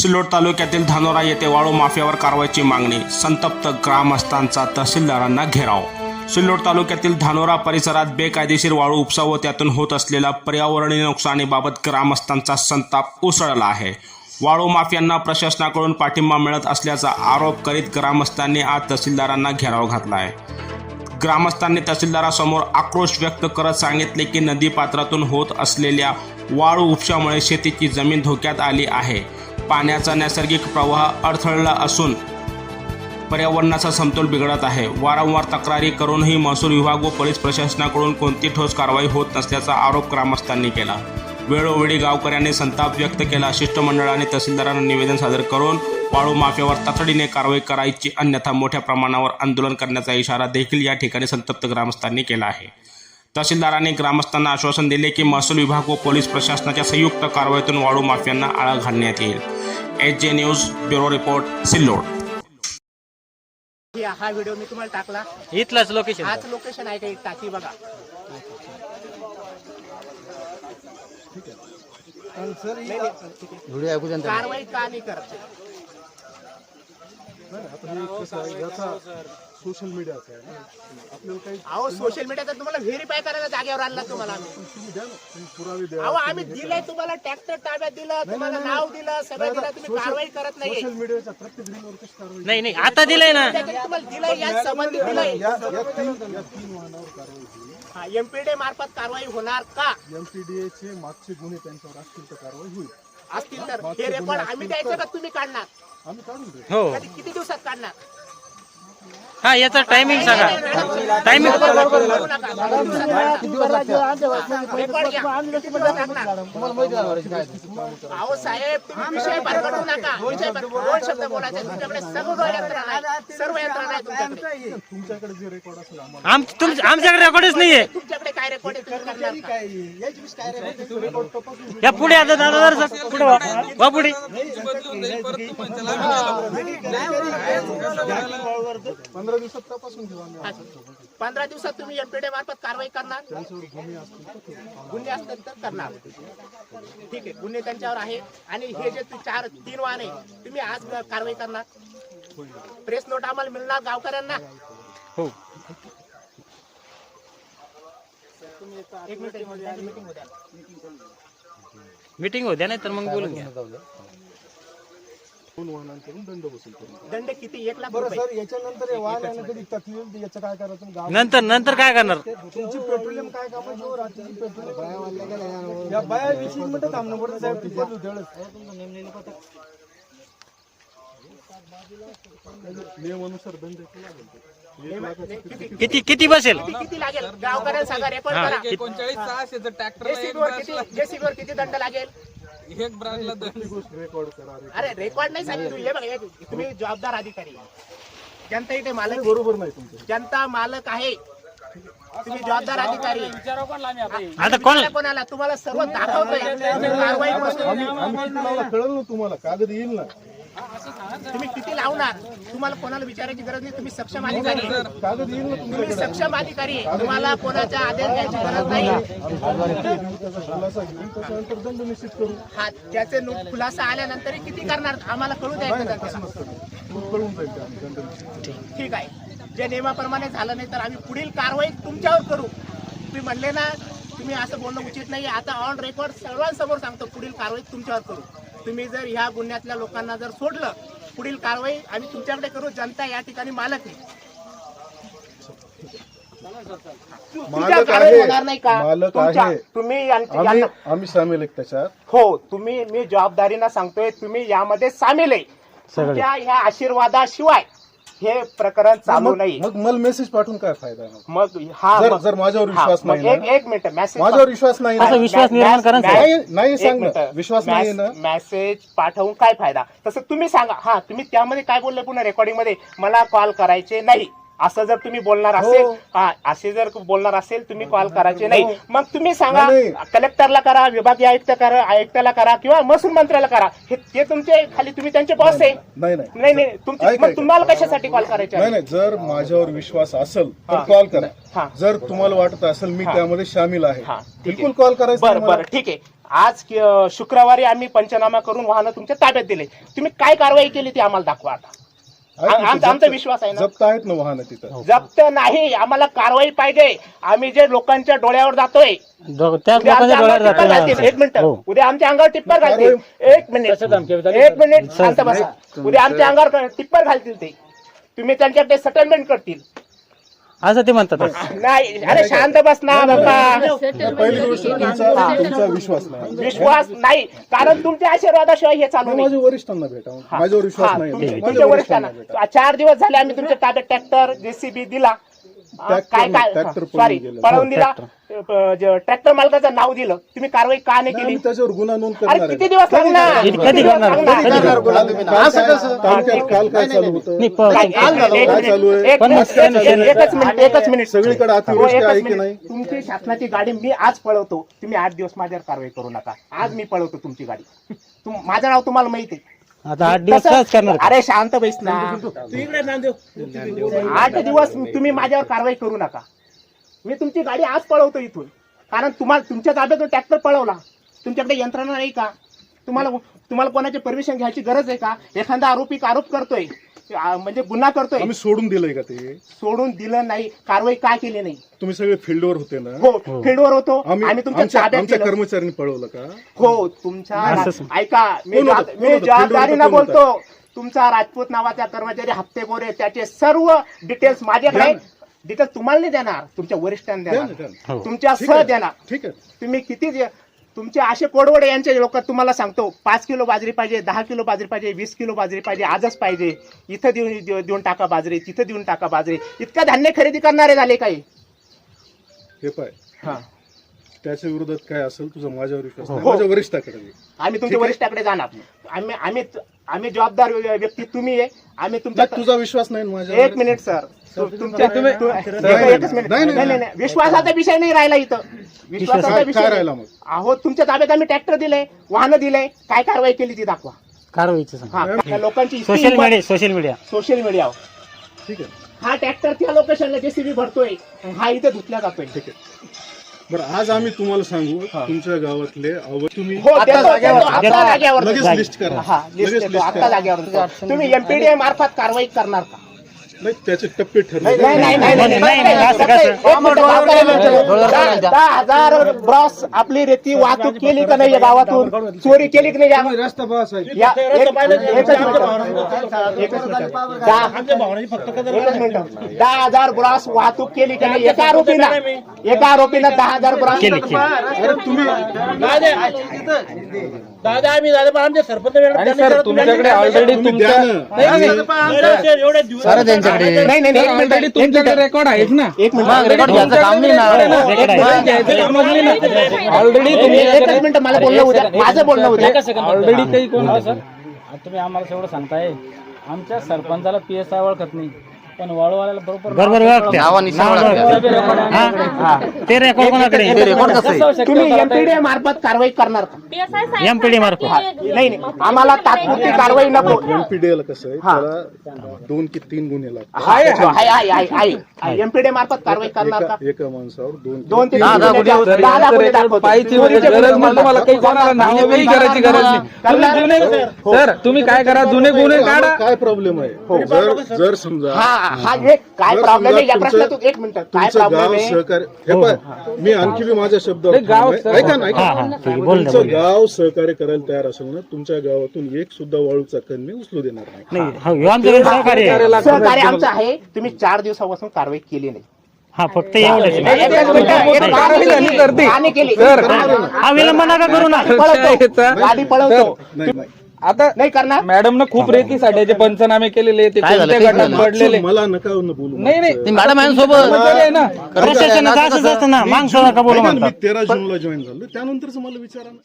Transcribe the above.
सिल्लोड तालुक्यातील धानोरा येथे वाळू माफियावर कारवाईची मागणी. संतप्त ग्रामस्थांचा तहसीलदारांना घेराव. सिल्लोड तालुक्यातील धानोरा परिसरात बेकायदेशीर वाळू उपसा व त्यातून होत असलेल्या पर्यावरणीय नुकसानीबाबत ग्रामस्थांचा संताप उसळला आहे. वाळू माफियांना प्रशासनाकडून पाठिंबा मिळत असल्याचा आरोप करीत ग्रामस्थांनी आज तहसीलदारांना घेराव घातला आहे ग्रामस्थांनी तहसीलदारासमोर आक्रोश व्यक्त करत सांगितले की नदीपात्रातून होत असलेल्या वाळू उपशामुळे शेतीची जमीन धोक्यात आली आहे. पाण्याचा नैसर्गिक प्रवाह अडथळला असून पर्यावरणाचा समतोल बिघडत आहे. वारंवार तक्रारी करूनही महसूल विभाग व पोलीस प्रशासनाकडून कोणती ठोस कारवाई होत नसल्याचा आरोप ग्रामस्थांनी केला. वेळोवेळी गावकऱ्यांनी संताप व्यक्त केला. शिष्टमंडळाने तहसीलदारांना निवेदन सादर करून वाळू माफियावर तातडीने कारवाई करायची अन्यथा मोठ्या प्रमाणावर आंदोलन करण्याचा इशारा देखील या ठिकाणी संतप्त ग्रामस्थांनी केला आहे. तहसीलदारांनी ग्रामस्थांना आश्वासन दिले की महसूल विभाग व पोलीस प्रशासनाच्या संयुक्त कारवाईतून वाळू माफियांना आळा घालण्यात येईल. H J news bureau report Sillod. हे हा व्हिडिओ मी तुम्हाला टाकला. इथलंच लोकेशन हाच लोकेशन आहे का एक टाकी बघा. नाही, नाही. कारवाई का नाही करत? सोशल मीडियाचा आहे ना. आपल्याला काही अहो सोशल मीडियाचा तुम्हाला व्हेरीफाय करायला जागेवर आणला तुम्हाला आम्ही. तुम्ही द्या ना. तुम्ही पुरावे द्या. अहो आम्ही दिलंय तुम्हाला ट्रॅक्टर ताब्यात दिलं तुम्हाला नाव दिलं सगळं दिलं तुम्ही कारवाई करत नाही. सोशल मीडियाच्या प्रत्येक लिंकवर कशी कारवाई नाही नाही आता दिलंय ना. त्याच्यात तुम्हाला दिलंय या संबंधित दिलंय. या या तीन या तीन वाहनावर कारवाई होईल. एमपीडे मार्फत कारवाई होणार का? एमपीडीए चे मागचे गुन्हे त्यांच्यावर असतील तर कारवाई होईल. असतील तर हे रेकॉर्ड आम्ही द्यायचं का? तुम्ही काढणार? आम्ही काढून देऊ. हो. कधी किती दिवसात काढणार? हा याचा टायमिंग सांगा टायमिंग अहो साहेब तुम्ही विषय बरकडू नका विषय बर- दोन शब्द बोलायचे तुमच्याकडे सर्व यंत्रणा आहे सर्व यंत्रणा आहे तुमच्याकडे तुमच्याकडे जे रेकॉर्ड असेल आम्हाला आम तुम आमच्याकडे रेकॉर्डच नाहीये तुमच्याकडे काय रेकॉर्ड आहे तुम्ही करणार का? या पुढे आता दादा जरा पुढे वा. वा पुढे पंधरा दिवसात तपासून घेऊ आम्ही हा. पंधरा दिवसात तुम्ही एमपीडे मार्फत कारवाई करणार? त्यांच्यावर गुन्हे असतील तर करू. गुन्हे असतील तर करणार. ठीक आहे गुन्हे त्यांच्यावर आहे. आणि हे जे तू- चार तीन वाहन आहे तुम्ही आज कारवाई करणार? प्रेस नोट आम्हाला मिळणार गावकऱ्यांना? हो. एक मिनिट एक मिनिट त्यांची meeting होऊ द्या. मीटिंग होत्या नाही तर मग बोलून घ्या. दोन वाहनांकडून दंड वसूल करू दंड किती? एक लाख बरं रुपये. सर याच्यानंतर वाहन कधी तकलीफ याचं काय करायचं? गाव नंतर नंतर काय करणार? तुमची पेट्रोलियम काय काम? जो रात्रीची पेट्रोलियम. या बाया वीस मिनिटं थांबणं पडतं साहेब ती बोलू नियमानुसार दंड केला एक लाखाचा किती किती किती बसेल? किती लागेल? गावकऱ्यांना सांगा रेकॉर्ड करा. एकोणचाळीस सहाशेचं ट्रॅक्टर किती जेसीबीवर किती दंड लागेल? एक गोष्ट रेकॉर्ड करा. अरे रेकॉर्ड नाही सांगितलं हे बघा हे तुम्ही जबाबदार अधिकारी आहे. जनता इथे मालक आहे. बरोबर नाही तुमचं जनता मालक आहे तुम्ही जबाबदार अधिकारी आहे. आता कोण तुम्हाला कोणाला तुम्हाला सर्व दाखवतोय कारवाई आम्ही आम्ही लावला कळलं ना तुम्हाला कागद येईल ना तुम्ही किती लावणार? तुम्हाला कोणाला विचारायची गरज नाही. तुम्ही सक्षम अधिकारी. तुम्ही सक्षम अधिकारी. तुम्हाला कोणाचा आदेश द्यायची गरज नाही. हा त्याचे खुलासा आल्यानंतर किती करणार? आम्हाला कळू द्यायचं ठीक आहे. जे नियमाप्रमाणे झालं नाही तर आम्ही पुढील कारवाई तुमच्यावर करू. तुम्ही म्हणले ना तुम्ही असं बोलणं उचित नाही. आता ऑन रेकॉर्ड सर्वांसमोर सांगतो पुढील कारवाई तुमच्यावर करू. तुम्ही जर ह्या गुन्ह्यातल्या लोकांना जर सोडलं पुढील कारवाई आम्ही तुमच्याकडे करू. जनता या ठिकाणी मालक आहे. तुमच्या मालक कारवाई आहे. होणार नाही का? मालक तुमच्या- आहे. तुम्ही आम्ही आम्ही सामील आहे त्याच्यात. हो तुम्ही मी जबाबदारीनं सांगतोय तुम्ही यामध्ये सामील आहे. तुमच्या ह्या आशीर्वादाशिवाय हे प्रकरण चालू नाही. मग मला मेसेज पाठवून काय फायदा आहे? मग? मग हा जर- मग- जर माझ्यावर हा, विश्वास मग नाही ना? एक एक मिनिट मेसेज माझ्यावर विश्वास नाही ना असं विश्वास निर्माण करा ना, साहेब. नाही नाही सांग ना विश्वास नाही ना मेसेज पाठवून काय फायदा? तसं तुम्ही सांगा. हा तुम्ही त्यामध्ये काय बोलले पुन्हा रेकॉर्डिंगमध्ये? मला कॉल करायचे नाही. असं जर तुम्ही बोलणार हो. असेल हा असे जर बोलणार असेल तुम्ही कॉल करायचे नाही मग तुम्ही सांगा नाही. कलेक्टरला करा विभागीय आयुक्त करा आयुक्ताला करा किंवा महसूल मंत्र्याला करा हे ते तुमचे खाली तुम्ही त्यांचे बॉस आहे नाही नाही नाही नाही तुमचे ऐक, मग ऐक. तुम्हाला कशासाठी कॉल करायचे नाही नाही जर माझ्यावर विश्वास असेल तर हा. कॉल करा हा. जर तुम्हाला वाटत असेल मी हा. त्यामध्ये सामील आहे हा, ठीक आहे. बिलकुल कॉल करायचा बरं. बरं ठीक आहे आज अं, शुक्रवारी आम्ही पंचनामा करून वाहनं तुमच्या ताब्यात दिले तुम्ही काय कारवाई केली ती आम्हाला दाखवा आता आमचा- आमचा विश्वास आहे ना. जप्त आहेत ना वाहनं तिथं. जप्त नाही आम्हाला कारवाई पाहिजे. आम्ही जे लोकांच्या डोळ्यावर जातोय. त्याच उद्या लोकांच्या आमच्या डोळ्यात अंगावर टिप्पर घालतील. जाते एक मिनिट. हो. उद्या आमच्या अंगावर टिप्पर घालतील. एक मिनिट. एक मिनिट. शांत बसा. उद्या आमच्या अंगावर टिप्पर घालतील ते. तुम्ही त्यांच्याकडे सेटलमेंट करतील. असं ते म्हणतात नाही अरे शांत बस ना बाबा पहिली गोष्ट तुमचा तुमचा विश्वास नाही विश्वास नाही कारण तुमच्या आशीर्वादाशिवाय हे चालू नाही माझ्या वरिष्ठांना भेटा माझ्यावर विश्वास हा, नाही तुमचे- माझ्या तुमच्या वरिष्ठांना चार दिवस झाले आम्ही तुमच्या ताब्यात ट्रॅक्टर जेसीबी दिला काय काय ट्रॅक्टर पळून सॉरी गेलं. पळवून हो, दिला ट्रॅक्टर मालकाचं नाव दिलं तुम्ही कारवाई का नाही केली त्याच्यावर गुन्हा नोंद अरे करणार किती आहे. दिवस लागणार कधी किती दिवस करणार? लागणार? कधी करणार? काल काय- तालुक्यात काल काय चालू होतं नाही, प- काय- एक मिनिट, एक काय चालू आहे? मिनिट, एक पण मिनिट, मग- एक- एकच मिनिट एकच मिनिट सगळीकडे हो, अतिवृष्टी एकच आहे की मिनिट. नाही तुमची शासनाची गाडी मी आज पळवतो तुम्ही आठ दिवस माझ्यावर कारवाई करू नका आज मी पळवतो तुमची गाडी तुम- माझं नाव तुम्हाला माहिती आहे आता आठ दिवस तसं- करणार अरे शांत बैस ना. आठ दिवस तुम्ही माझ्यावर कारवाई करू नका. मी तुमची गाडी आज पळवतो इथून. कारण तुम्हाला तुमच्या ताब्यातून ट्रॅक्टर पळवला. तुमच्याकडे यंत्रणा नाही का? तुम्हाला तुम्हाला कोणाची परमिशन घ्यायची गरज आहे का? एखादा आरोपी आरोप करतोय. आ, म्हणजे गुन्हा करतोय आम्ही सोडून दिलंय का ते सोडून दिलं नाही कारवाई का केली नाही तुम्ही सगळे फील्डवर होते ना हो फील्डवर होतो आम्ही आम्ही तुमच्या आमच्या ताब्यात आमच्या दिलं. कर्मचाऱ्यांनी पळवलं का हो तुमच्या असं- ऐका मी कोण होतं? जा- कोण मी होतं? जबाबदारीनं फील्डवर कोण बोलतो तुमचा राजपूत नावाचा कर्मचारी हप्तेखोर आहे त्याचे सर्व डिटेल्स माझ्याकडे द्या. डिटेल्स तुम्हाला नाही देणार तुमच्या वरिष्ठांना द्या ना, देणार ना. हो. तुमच्या ठीक सह आहे. देणार ठीक आहे तुम्ही किती जे- तुमचे असे कोडवडे यांचे लोक तुम्हाला सांगतो पाच किलो बाजरी पाहिजे दहा किलो बाजरी पाहिजे वीस किलो बाजरी पाहिजे आजच पाहिजे. इथं देऊन देऊ- देऊन टाका बाजरी तिथं देऊन टाका बाजरी. इतकं धान्य खरेदी करणारे झाले काही? हे पाय. हा. त्याच्या विरोधात काय असेल तुझा माझ्यावर विश्वास नाही हो. माझ्या वरिष्ठाकडे. आम्ही तुमच्या वरिष्ठाकडे जाणार आम्ही आम्ही आम्ही जबाबदार व्यक्ती तुम्ही आहे. आम्ही तुमच्या नाही, तुझा विश्वास नाही ना माझ्यावर? एक मिनिट सर. तु- तुमच्या तुम्ही- तु- नाही, एकच नाही, मिनिट. नाही, नाही नाही, नाही. नाही विश्वासाचा विषय नाही राहिला इथं. विश्वासाचा काय विषय. राहिला मग? अहो तुमच्या ताब्यात आम्ही ट्रॅक्टर दिले वाहनं दिले काय कारवाई केली ती दाखवा. कारवाईचं सांग. हा त्या लोकांची social media social media. Social मीडियावर ठीक आहे. हा ट्रॅक्टर त्या लोकेशनला जेसीबी भरतोय. हा इथे धुतल्या जातोय. ठीक आहे. बरं आज आम्ही तुम्हाला सांगू तुमच्या गावातले तुम्ही हो देतो, देतो, आता जाग्यावर लगेच. लिस्ट करा. हा लिस्ट लगेच देतो. लिस्ट आता करा. देतो. तुम्ही एमपीडीए मार्फत कारवाई करणार का? नाही त्याचे टप्पे ठरले नाही नाही नाही नाही, नाही, नाही, असं कसं? एक मिनिट, दहा हजार ब्रॉस आपली रेती वाहतूक केली का नाही या गावातून चोरी केली की नाही या- रस्ता बस आहे या- एक- एकच मिनिट. एकच मिनिट. दहा- एकच मिनिट. दहा हजार ब्रॉस वाहतूक केली का नाही एका आरोपीनं एका आरोपीनं दहा हजार ब्रॉस केली केली अरे तुम्ही दादा आम्ही दादा पण आमचे सरपंच आणि सर तुमच्याकडे ऑलरेडी तुम्ही द्या ना नाही आणि नाही नाही, एक मिनिट, ऑलरेडी एक तुमच्याकडे. रेकॉर्ड आहेच ना एक मिनिट रेकॉर्ड घ्यायचं काम नाही ना ऑलरेडी एकच मिनिट मला बोलणं उद्या माझं बोलणं उद्या ऑलरेडी काही कोण सर तुम्ही आम्हाला एवढं सांगताय आमच्या सरपंचाला पी एस आय ओळखत नाही पण वाळूवाल्याला बरोबर बरोबर ओळखते. नाव ओळखते. हा? ते रेकॉर्ड कोणाकडे? आहे? तुम्ही एमपीडीए मार्फत कारवाई करणार का? एमपीडी मार्फत. नाही नाही. आम्हाला तात्पुरती कारवाई नको. एमपीडीएल कसं आहे हा. त्याला दोन की तीन गुन्हे लागतात. एमपीडीए मार्फत कारवाई करणार का? एका एका माणसावर दोन दोन ते तीन दहा गुन्हे गुन्हे दहा- दहा गुन्हे दाखवतो. पाहिजे चोरीचे गरज गुन्हे नाही तुम्हाला काही कोणाला नाव काही करायची गरज नाही. तुम्ही सर तुम्ही काय करा? जुने गुन्हे काढा. काय प्रॉब्लेम आहे? जर जर समजा हा. हा एक काय प्रॉब्लेम आहे या प्रश्नातून एक मिनिट काय तुमचं प्रॉब्लेम गाव आहे सहकार्य हे मी आणखी बी माझ्या शब्दावर नाही, गाव ठाम आहे. ऐका ना हा ऐका हा ठीक आहे. बोल ना तुमचं बोल ना. गाव सहकार्य करायला तयार असेल ना तुमच्या गावातून एक सुद्धा वाळूचा कण मी उचलू देणार नाही नाही हो, ह्यो आमच्याकडे सहकार्य आहे. सहकार्य आमचं आहे तुम्ही चार दिवसापासून कारवाई केली नाही हा फक्त एवढंच आहे. एकच मिनिट, एक कारवाई झाली तर ती. का नाही केली सर. हा विलंब नका करू ना पळवतो गाडी पळवतो नाही नाही आता नाही करणार. मॅडम न खूप रेतीसाठीचे पंचनामे केलेले ते कोणत्या गटात पडलेले? मला नका बोलू नाही नाही. मॅडम आहे कर्मचारी आहे ना? प्रशासनाचं असंच असतं ना? मांग सोडा का बोलू ऐका ना, मी म्हणतात? तेरा जूनला जॉईन झालो. त्यानंतरच मला विचारा ना.